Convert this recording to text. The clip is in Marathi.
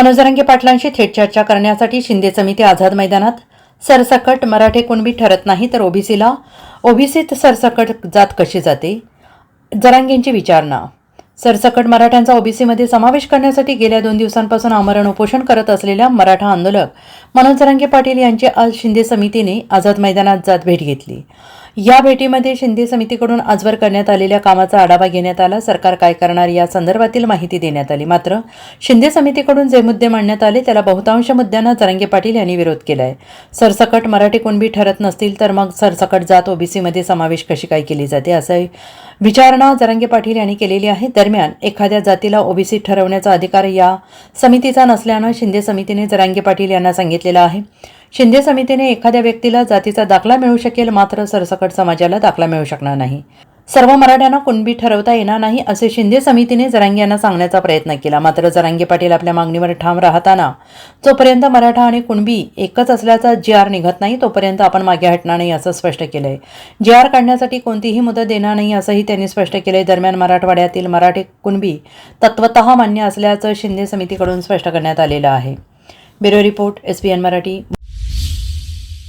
मनोजरंगी पाटलांशी थेट चर्चा करण्यासाठी शिंदे समिती आझाद मैदानात. सरसकट मराठे कुणबी ठरत नाही तर ओबीसीला. ओबीसीत सरसकट जात कशी जाते? जरांगेंची विचारणा. सरसकट मराठ्यांचा ओबीसीमध्ये समावेश करण्यासाठी गेल्या दोन दिवसांपासून आमरण उपोषण करत असलेल्या मराठा आंदोलक मनोज जरांगे पाटील यांची आज शिंदे समितीने आझाद मैदानात जात भेट घेतली. या भेटीमध्ये शिंदे समितीकडून आजवर करण्यात आलेल्या कामाचा आढावा घेण्यात आला. सरकार काय करणार या संदर्भातील माहिती देण्यात आली. मात्र शिंदे समितीकडून जे मुद्दे मांडण्यात आले त्याला बहुतांश मुद्द्यांना जरांगे पाटील यांनी विरोध केलाय. सरसकट मराठी कुणबी ठरत नसतील तर मग सरसकट जात ओबीसीमध्ये समावेश कशी काय केली जाते? असं विचारणा जरांगे पाटील यांनी केलेली आहे. दरम्यान एखाद्या जातीला ओबीसी ठरवण्याचा अधिकार या समितीचा नसल्यानं शिंदे समितीने जरांगे पाटील यांना सांगितलेलं आहे. शिंदे समितीने एखाद्या व्यक्तीला जातीचा दाखला मिळू शकेल मात्र सरसकट समाजाला दाखला मिळू शकणार नाही. सर्व मराठ्यांना कुणबी ठरवता येणार नाही असे शिंदे समितीने जरांगे यांना सांगण्याचा प्रयत्न केला. मात्र जरांगे पाटील आपल्या मागणीवर ठाम राहताना जोपर्यंत मराठा आणि कुणबी एकच असल्याचा जी आर निघत नाही तोपर्यंत आपण मागे हटणार नाही असं स्पष्ट केलंय. जी आर काढण्यासाठी कोणतीही मुदत देणार नाही असंही त्यांनी स्पष्ट केलंय. दरम्यान मराठवाड्यातील मराठी कुणबी तत्वत मान्य असल्याचं शिंदे समितीकडून स्पष्ट करण्यात आलेलं आहे. Bureau report S Marathi.